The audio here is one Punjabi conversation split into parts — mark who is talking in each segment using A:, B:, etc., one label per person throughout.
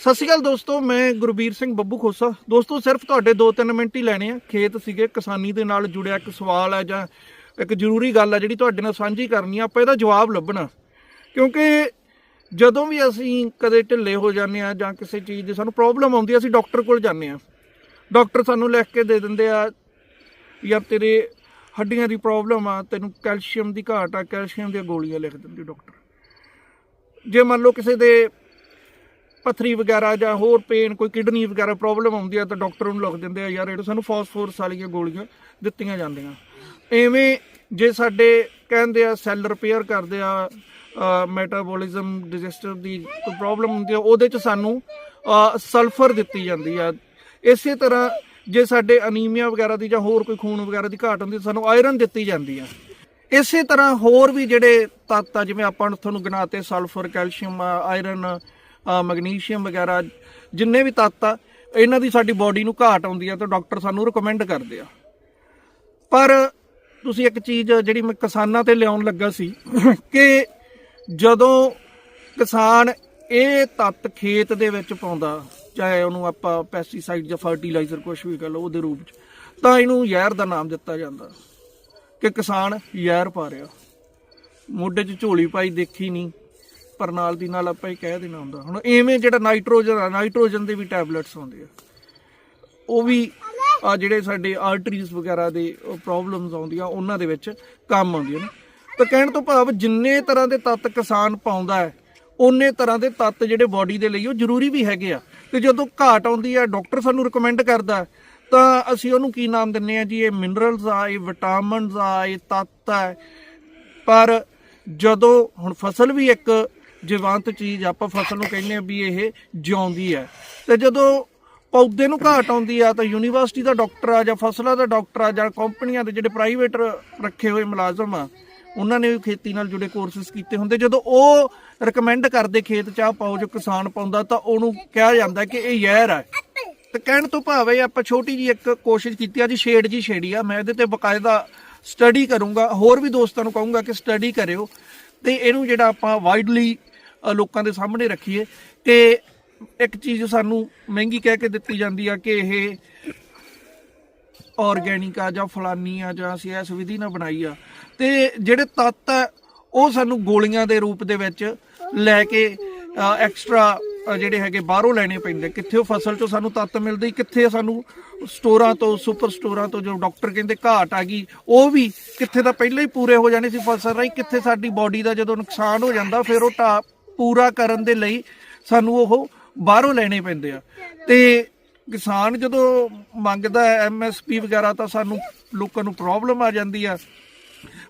A: ਸਤਿ ਸ਼੍ਰੀ ਅਕਾਲ ਦੋਸਤੋ, ਮੈਂ ਗੁਰਬੀਰ ਸਿੰਘ ਬੱਬੂ ਖੋਸਾ। ਦੋਸਤੋ, ਸਿਰਫ ਤੁਹਾਡੇ 2-3 ਮਿੰਟ ਹੀ ਲੈਣੇ ਆ। ਖੇਤ ਸੀਗੇ, ਕਿਸਾਨੀ ਦੇ ਨਾਲ ਜੁੜਿਆ ਇੱਕ ਸਵਾਲ ਆ ਜਾਂ ਇੱਕ ਜ਼ਰੂਰੀ ਗੱਲ ਆ ਜਿਹੜੀ ਤੁਹਾਡੇ ਨਾਲ ਸਾਂਝੀ ਕਰਨੀ ਆ, ਆਪਾਂ ਇਹਦਾ ਜਵਾਬ ਲੱਭਣਾ। ਕਿਉਂਕਿ ਜਦੋਂ ਵੀ ਅਸੀਂ ਕਦੇ ਢਿੱਲੇ ਹੋ ਜਾਂਦੇ ਆ ਜਾਂ ਕਿਸੇ ਚੀਜ਼ ਦੀ ਸਾਨੂੰ ਪ੍ਰੋਬਲਮ ਆਉਂਦੀ ਆ, ਅਸੀਂ ਡਾਕਟਰ ਕੋਲ ਜਾਂਦੇ ਆ। ਡਾਕਟਰ ਸਾਨੂੰ ਲਿਖ ਕੇ ਦੇ ਦਿੰਦੇ ਆ ਜਾਂ ਤੇਰੇ ਹੱਡੀਆਂ ਦੀ ਪ੍ਰੋਬਲਮ ਆ, ਤੈਨੂੰ ਕੈਲਸ਼ੀਅਮ ਦੀ ਘਾਟ ਆ, ਕੈਲਸ਼ੀਅਮ ਦੀਆਂ ਗੋਲੀਆਂ ਲਿਖ ਦਿੰਦੇ ਡਾਕਟਰ ਜੇ ਮੰਨ ਲਓ ਕਿਸੇ ਦੇ ਪਥਰੀ ਵਗੈਰਾ ਜਾਂ ਹੋਰ ਪੇਨ ਕੋਈ ਕਿਡਨੀ ਵਗੈਰਾ ਪ੍ਰੋਬਲਮ ਆਉਂਦੀ ਆ ਤਾਂ ਡਾਕਟਰ ਨੂੰ ਲਿਖ ਦਿੰਦੇ ਆ, ਯਾਰ ਇਹ ਸਾਨੂੰ ਫਾਸਫੋਰਸ ਵਾਲੀਆਂ ਗੋਲੀਆਂ ਦਿੱਤੀਆਂ ਜਾਂਦੀਆਂ। ਐਵੇਂ ਜੇ ਸਾਡੇ ਕਹਿੰਦੇ ਆ ਸੈੱਲ ਰਿਪੇਅਰ ਕਰਦੇ ਆ ਮੈਟਾਬੋਲਿਜ਼ਮ ਡਿਜੈਸਟਿਵ ਦੀ ਕੋਈ ਪ੍ਰੋਬਲਮ ਹੁੰਦੀ ਆ, ਉਹਦੇ ਚ ਸਾਨੂੰ ਸਲਫਰ ਦਿੱਤੀ ਜਾਂਦੀ ਆ। ਇਸੇ ਤਰ੍ਹਾਂ ਜੇ ਸਾਡੇ ਅਨੀਮੀਆ ਵਗੈਰਾ ਦੀ ਜਾਂ ਹੋਰ ਕੋਈ ਖੂਨ ਵਗੈਰਾ ਦੀ ਘਾਟ ਹੁੰਦੀ ਸਾਨੂੰ ਆਇਰਨ ਦਿੱਤੀ ਜਾਂਦੀ ਆ। ਇਸੇ ਤਰ੍ਹਾਂ ਹੋਰ ਵੀ ਜਿਹੜੇ ਤੱਤ ਆ, ਜਿਵੇਂ ਆਪਾਂ ਨੂੰ ਤੁਹਾਨੂੰ ਗਿਣਾਤੇ ਸਲਫਰ ਕੈਲਸ਼ੀਅਮ ਆਇਰਨ ਮੈਗਨੀਸ਼ੀਅਮ ਵਗੈਰਾ, ਜਿੰਨੇ ਵੀ ਤੱਤ ਆ, ਇਹਨਾਂ ਦੀ ਸਾਡੀ ਬਾਡੀ ਨੂੰ ਘਾਟ ਆਉਂਦੀ ਆ ਤਾਂ ਡਾਕਟਰ ਸਾਨੂੰ ਰეკਮੈਂਡ ਕਰਦੇ ਆ। ਪਰ ਤੁਸੀਂ ਇੱਕ ਚੀਜ਼ ਜਿਹੜੀ ਮੈਂ ਕਿਸਾਨਾਂ ਤੇ ਲਿਆਉਣ ਲੱਗਾ ਸੀ, ਕਿ ਜਦੋਂ ਕਿਸਾਨ ਇਹ ਤੱਤ ਖੇਤ ਦੇ ਵਿੱਚ ਪਾਉਂਦਾ, ਚਾਹੇ ਉਹਨੂੰ ਆਪਾਂ ਪੈਸਟੀਸਾਈਡ ਜਾਂ ਫਰਟੀਲਾਈਜ਼ਰ ਕੁਝ ਵੀ ਕਹ ਲਓ, ਉਹਦੇ ਰੂਪ 'ਚ, ਤਾਂ ਇਹਨੂੰ ਜ਼ਹਿਰ ਦਾ ਨਾਮ ਦਿੱਤਾ ਜਾਂਦਾ। ਕਿ ਕਿਸਾਨ ਜ਼ਹਿਰ ਪਾ ਰਿਹਾ। ਮੋਢੇ 'ਚ ਝੋਲੀ ਪਾਈ ਦੇਖੀ ਨਹੀਂ। ਪਰ ਦੀ ਨਾਲ ਆਪਾਂ ਇਹ ਕਹਿ ਦੇਣਾ ਹੁੰਦਾ। ਹੁਣ ਐਵੇਂ ਜਿਹੜਾ ਨਾਈਟ੍ਰੋਜਨ ਆ, ਨਾਈਟ੍ਰੋਜਨ ਦੇ ਵੀ ਟੈਬਲੇਟਸ ਆਉਂਦੇ ਆ। ਉਹ ਵੀ ਆ ਜਿਹੜੇ ਸਾਡੇ ਆਰਟਰੀਜ਼ ਵਗੈਰਾ ਦੇ ਪ੍ਰੋਬਲਮਸ ਆਉਂਦੀਆਂ, ਉਹਨਾਂ ਦੇ ਵਿੱਚ ਕੰਮ ਆਉਂਦੀਆਂ ਨੇ। ਤਾਂ ਕਹਿਣ ਤੋਂ ਭਾਵ ਜਿੰਨੇ ਤਰ੍ਹਾਂ ਦੇ ਤੱਤ ਕਿਸਾਨ ਪਾਉਂਦਾ ਹੈ ਉਹਨੇ ਤਰ੍ਹਾਂ ਦੇ ਤੱਤ ਜਿਹੜੇ ਬਾਡੀ ਦੇ ਲਈ ਉਹ ਜ਼ਰੂਰੀ ਵੀ ਹੈਗੇ ਆ। ਤੇ ਜਦੋਂ ਘਾਟ ਆਉਂਦੀ ਹੈ ਡਾਕਟਰ ਸਾਨੂੰ ਰეკਮੈਂਡ ਕਰਦਾ ਤਾਂ ਅਸੀਂ ਉਹਨੂੰ ਕੀ ਨਾਮ ਦਿੰਨੇ ਆ ਜੀ? ਇਹ ਮਿਨਰਲਸ ਆ, ਇਹ ਵਿਟਾਮਿਨਸ ਆ, ਇਹ ਤੱਤ ਆ। ਪਰ ਜਦੋਂ ਹੁਣ ਫਸਲ ਵੀ ਇੱਕ ਜੀਵੰਤ ਚੀਜ਼ ਆਪਾਂ ਫਸਲ ਨੂੰ ਕਹਿੰਦੇ ਆ ਵੀ ਇਹ ਜਿਉਂਦੀ ਹੈ। ਤੇ ਜਦੋਂ ਪੌਦੇ ਨੂੰ ਘਾਟ ਆਉਂਦੀ ਆ ਤਾਂ ਯੂਨੀਵਰਸਿਟੀ ਦਾ ਡਾਕਟਰ ਆ ਜਾਂ ਫਸਲਾਂ ਦਾ ਡਾਕਟਰ ਆ ਜਾਂ ਕੰਪਨੀਆਂ ਦੇ ਜਿਹੜੇ ਪ੍ਰਾਈਵੇਟ ਰੱਖੇ ਹੋਏ ਮੁਲਾਜ਼ਮ ਆ, ਉਹਨਾਂ ਨੇ ਵੀ ਖੇਤੀ ਨਾਲ ਜੁੜੇ ਕੋਰਸਸ ਕੀਤੇ ਹੁੰਦੇ। ਜਦੋਂ ਉਹ ਰეკਮੈਂਡ ਕਰਦੇ ਖੇਤ ਚਾਹ ਪਾਓ ਜੋ ਕਿਸਾਨ ਪਾਉਂਦਾ ਤਾਂ ਉਹਨੂੰ ਕਿਹਾ ਜਾਂਦਾ ਕਿ ਇਹ ਯਹਿਰ ਆ। ਤੇ ਕਹਿਣ ਤੋਂ ਭਾਵ ਇਹ ਆਪਾਂ ਛੋਟੀ ਜੀ ਇੱਕ ਕੋਸ਼ਿਸ਼ ਕੀਤੀ ਆ ਜੀ ਸ਼ੇਡ ਜੀ ਛੇੜੀ ਆ, ਮੈਂ ਇਹਦੇ ਤੇ ਬਕਾਇਦਾ ਸਟੱਡੀ ਕਰੂੰਗਾ। ਹੋਰ ਵੀ ਦੋਸਤਾਂ ਨੂੰ ਕਹੂੰਗਾ ਕਿ ਸਟੱਡੀ ਕਰਿਓ। ਤੇ ਇਹਨੂੰ ਜਿਹੜਾ ਆਪਾਂ ਵਾਈਡਲੀ ਲੋਕਾਂ ਦੇ ਸਾਹਮਣੇ ਰੱਖੀਏ। ਕਿ ਇੱਕ ਚੀਜ਼ ਸਾਨੂੰ ਮਹਿੰਗੀ ਕਹਿ ਕੇ ਦਿੱਤੀ ਜਾਂਦੀ ਆ ਕਿ ਇਹ ਆਰਗੈਨਿਕ ਆ ਜਾਂ ਫਲਾਨੀ ਆ ਜਾਂ ਅਸੀਂ ਇਸ ਵਿਧੀ ਨਾਲ ਬਣਾਈ ਆ। ਤੇ ਜਿਹੜੇ ਤੱਤ ਆ, ਉਹ ਸਾਨੂੰ ਗੋਲੀਆਂ ਦੇ ਰੂਪ ਦੇ ਵਿੱਚ ਲੈ ਕੇ ਐਕਸਟਰਾ ਜਿਹੜੇ ਹੈਗੇ ਬਾਹਰੋਂ ਲੈਣੇ ਪੈਂਦੇ। ਕਿੱਥੇ ਉਹ ਫਸਲ ਚੋਂ ਸਾਨੂੰ ਤੱਤ ਮਿਲਦੀ, ਕਿੱਥੇ ਸਾਨੂੰ ਸਟੋਰਾਂ ਤੋਂ, ਸੁਪਰ ਸਟੋਰਾਂ ਤੋਂ ਜੋ ਡਾਕਟਰ ਕਹਿੰਦੇ ਘਾਟ ਆ ਗਈ, ਉਹ ਵੀ ਕਿੱਥੇ ਤਾਂ ਪਹਿਲਾਂ ਹੀ ਪੂਰੇ ਹੋ ਜਾਣੇ ਸੀ ਫਸਲ ਰਾਈ ਕਿੱਥੇ ਸਾਡੀ ਬਾਡੀ ਦਾ ਜਦੋਂ ਨੁਕਸਾਨ ਹੋ ਜਾਂਦਾ, ਫਿਰ ਉਹ ਟਾਪ ਪੂਰਾ ਕਰਨ ਦੇ ਲਈ ਸਾਨੂੰ ਉਹ ਬਾਹਰੋਂ ਲੈਣੇ ਪੈਂਦੇ ਆ। ਤੇ ਕਿਸਾਨ ਜਦੋਂ ਮੰਗਦਾ ਐਮਐਸਪੀ ਵਗੈਰਾ ਤਾਂ ਸਾਨੂੰ ਲੋਕਾਂ ਨੂੰ ਪ੍ਰੋਬਲਮ ਆ ਜਾਂਦੀ ਆ।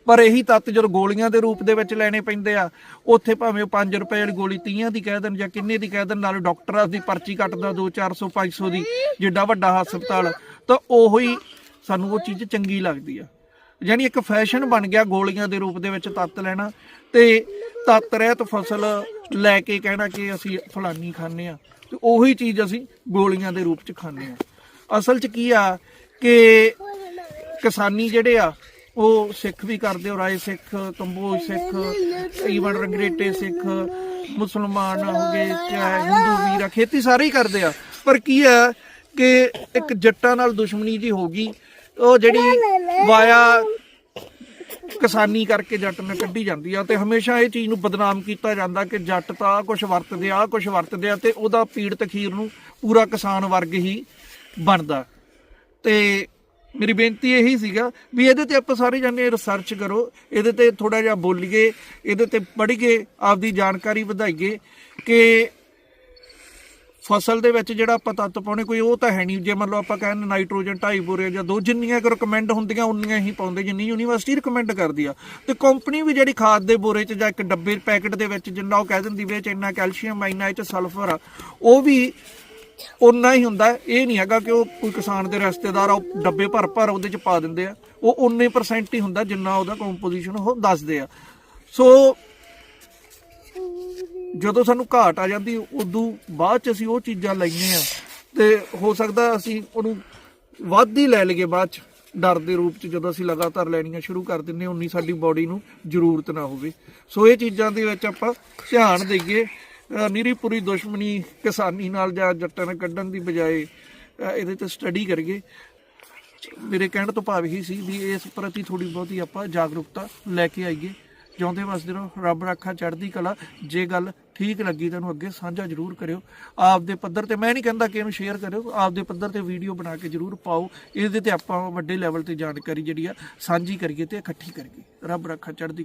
A: ਪਰ ਇਹੀ ਤੱਤ ਜਦੋਂ ਗੋਲੀਆਂ ਦੇ ਰੂਪ ਦੇ ਵਿੱਚ ਲੈਣੇ ਪੈਂਦੇ ਆ, ਉੱਥੇ ਭਾਵੇਂ ਉਹ 5 ਰੁਪਏ ਵਾਲੀ ਗੋਲੀ 30 ਦੀ ਕਹਿ ਦੇਣ ਜਾਂ ਕਿੰਨੇ ਦੀ ਕਹਿ ਦੇਣ, ਨਾਲ ਡਾਕਟਰ ਦੀ ਪਰਚੀ ਕੱਟਦਾ 2 400 500 ਦੀ, ਜਿੱਡਾ ਵੱਡਾ ਹਸਪਤਾਲ, ਤਾਂ ਉਹੀ ਸਾਨੂੰ ਉਹ ਚੀਜ਼ ਚੰਗੀ ਲੱਗਦੀ ਆ। ਯਾਨੀ ਇੱਕ ਫੈਸ਼ਨ ਬਣ ਗਿਆ ਗੋਲੀਆਂ ਦੇ ਰੂਪ ਦੇ ਵਿੱਚ ਤੱਤ ਲੈਣਾ ਤੇ ਤੱਤ ਰਹਿਤ ਫਸਲ ਲੈ ਕੇ ਕਹਿਣਾ ਕਿ ਅਸੀਂ ਫਲਾਨੀ ਖਾਂਦੇ ਆ ਤੇ ਉਹੀ ਚੀਜ਼ ਅਸੀਂ ਗੋਲੀਆਂ ਦੇ ਰੂਪ ਚ ਖਾਂਦੇ ਆ ਅਸਲ ਚ ਕੀ ਆ ਕਿ ਕਿਸਾਨੀ ਜਿਹੜੇ ਆ, ਉਹ ਸਿੱਖ ਵੀ ਕਰਦੇ ਹੋ ਰਾਏ ਸਿੱਖ, ਕੰਬੋਜ ਸਿੱਖ, ਈਵਨ ਰੰਗਰੇਟੇ ਸਿੱਖ, ਮੁਸਲਮਾਨ ਹੋ ਗਏ, ਚਾਹੇ ਹਿੰਦੂ ਵੀਰ ਆ, ਖੇਤੀ ਸਾਰੇ ਹੀ ਕਰਦੇ ਆ। ਪਰ ਕੀ ਆ ਕਿ ਇੱਕ ਜੱਟਾਂ ਨਾਲ ਦੁਸ਼ਮਣੀ ਜੀ ਹੋ ਗਈ ਉਹ ਜਿਹੜੀ ਵਾਇਆ ਕਿਸਾਨੀ ਕਰਕੇ ਜੱਟ ਨੇ ਕੱਢੀ ਜਾਂਦੀ ਆ ਤੇ ਹਮੇਸ਼ਾ ਇਹ ਚੀਜ਼ ਨੂੰ ਬਦਨਾਮ ਕੀਤਾ ਜਾਂਦਾ ਕਿ ਜੱਟ ਤਾਂ ਕੁਝ ਵਰਤਦੇ ਆ ਕੁਝ ਵਰਤਦੇ ਆ ਤੇ ਉਹਦਾ ਪੀੜਤ ਅਖੀਰ ਨੂੰ ਪੂਰਾ ਕਿਸਾਨ ਵਰਗ ਹੀ ਬਣਦਾ। ਤੇ ਮੇਰੀ ਬੇਨਤੀ ਇਹੀ ਸੀਗਾ ਵੀ ਇਹਦੇ ਤੇ ਆਪਾਂ ਸਾਰੇ ਜਾਣੇ ਰਿਸਰਚ ਕਰੋ ਇਹਦੇ ਤੇ ਥੋੜਾ ਜਿਹਾ ਬੋਲੀਏ ਇਹਦੇ ਤੇ ਪੜ੍ਹੀਏ ਆਪਦੀ ਜਾਣਕਾਰੀ ਵਧਾਈਏ ਕਿ ਫਸਲ ਦੇ ਵਿੱਚ ਜਿਹੜਾ ਆਪਾਂ ਤੱਤ ਪਾਉਣੇ, ਕੋਈ ਉਹ ਤਾਂ ਹੈ ਨਹੀਂ। ਜੇ ਮਤਲਬ ਆਪਾਂ ਕਹਿੰਦੇ ਨਾਈਟ੍ਰੋਜਨ, ਢਾਈ ਬੋਰੇ ਜਾਂ ਦੋ, ਜਿੰਨੀਆਂ ਕਿ ਰਿਕਮੈਂਡ ਹੁੰਦੀਆਂ, ਉਨੀਆਂ ਹੀ ਪਾਉਂਦੇ, ਜਿੰਨੀ ਯੂਨੀਵਰਸਿਟੀ ਰਿਕਮੈਂਡ ਕਰਦੀ ਆ। ਤੇ ਕੰਪਨੀ ਵੀ ਜਿਹੜੀ ਖਾਦ ਦੇ ਬੋਰੇ 'ਚ ਜਾਂ ਇੱਕ ਡੱਬੇ ਪੈਕਟ ਦੇ ਵਿੱਚ ਜਿੰਨਾ ਉਹ ਕਹਿ ਦਿੰਦੀ ਵੀ ਇੰਨਾ ਕੈਲਸ਼ੀਅਮ, ਇੰਨਾ ਇਹ 'ਚ ਸਲਫਰ ਆ, ਉਹ ਵੀ ਉਨਾ ਹੀ ਹੁੰਦਾ। ਇਹ ਨਹੀਂ ਹੈਗਾ ਕਿ ਉਹ ਕੋਈ ਕਿਸਾਨ ਦੇ ਰਿਸ਼ਤੇਦਾਰ ਆ, ਉਹ ਡੱਬੇ ਭਰ ਭਰ ਉਹਦੇ 'ਚ ਪਾ ਦਿੰਦੇ ਆ। ਉਹ ਉਨੇ ਪਰਸੈਂਟ ਹੀ ਹੁੰਦਾ ਜਿੰਨਾ ਉਹਦਾ ਕੰਪੋਜੀਸ਼ਨ ਉਹ ਦੱਸਦੇ ਆ। ਸੋ ਜਦੋਂ ਸਾਨੂੰ ਘਾਟ ਆ ਜਾਂਦੀ ਉਦੋਂ ਬਾਅਦ ਚ ਅਸੀਂ ਉਹ ਚੀਜ਼ਾਂ ਲੈਂਦੇ ਆ ਤੇ ਹੋ ਸਕਦਾ ਅਸੀਂ ਉਹਨੂੰ ਵੱਧ ਹੀ ਲੈ ਲਈਏ ਬਾਅਦ ਚ। ਡਰ ਦੇ ਰੂਪ ਚ ਜਦੋਂ ਅਸੀਂ ਲਗਾਤਾਰ ਲੈਣੀਆਂ ਸ਼ੁਰੂ ਕਰ ਦਿੰਨੇ ਉਨੀ ਸਾਡੀ ਬਾਡੀ ਨੂੰ ਜ਼ਰੂਰਤ ਨਾ ਹੋਵੇ। ਸੋ ਇਹ ਚੀਜ਼ਾਂ ਦੇ ਵਿੱਚ ਆਪਾਂ ਧਿਆਨ ਦੇਈਏ। ਅ, ਨਿਰੀ ਪੂਰੀ ਦੁਸ਼ਮਣੀ ਕਿਸਾਨੀ ਨਾਲ ਜਾਂ ਜੱਟਾਂ ਨਾਲ ਕੱਢਣ ਦੀ ਬਜਾਏ ਇਹਦੇ ਤੇ ਸਟੱਡੀ ਕਰੀਏ। ਮੇਰੇ ਕਹਿਣ ਤੋਂ ਭਾਵ ਹੀ ਸੀ ਵੀ ਇਸ ਪ੍ਰਤੀ ਥੋੜੀ ਬਹੁਤੀ ਆਪਾਂ ਜਾਗਰੂਕਤਾ ਲੈ ਕੇ ਆਈਏ। ਜਿਉਂਦੇ ਵਸਦੇ ਰਹੋ, ਰੱਬ ਰੱਖਾ ਚੜ੍ਹਦੀ ਕਲਾ, ਜੇ ਗੱਲ ਠੀਕ ਲੱਗੀ ਤਾਂ ਉਹਨੂੰ ਅੱਗੇ ਸਾਂਝਾ ਜ਼ਰੂਰ ਕਰਿਓ। ਆਪਦੇ ਪੱਧਰ ਤੇ ਮੈਂ ਨਹੀਂ ਕਹਿੰਦਾ ਕਿ ਇਹਨੂੰ ਸ਼ੇਅਰ ਕਰਿਓ, ਆਪਦੇ ਪੱਧਰ ਤੇ ਵੀਡੀਓ ਬਣਾ ਕੇ ਜ਼ਰੂਰ ਪਾਓ। ਇਹਦੇ ਤੇ ਆਪਾਂ ਵੱਡੇ ਲੈਵਲ ਤੇ ਜਾਣਕਾਰੀ ਜਿਹੜੀ ਆ ਸਾਂਝੀ ਕਰੀਏ ਤੇ ਇਕੱਠੀ ਕਰੀਏ। ਰੱਬ ਰੱਖਾ ਚੜ੍ਹਦੀ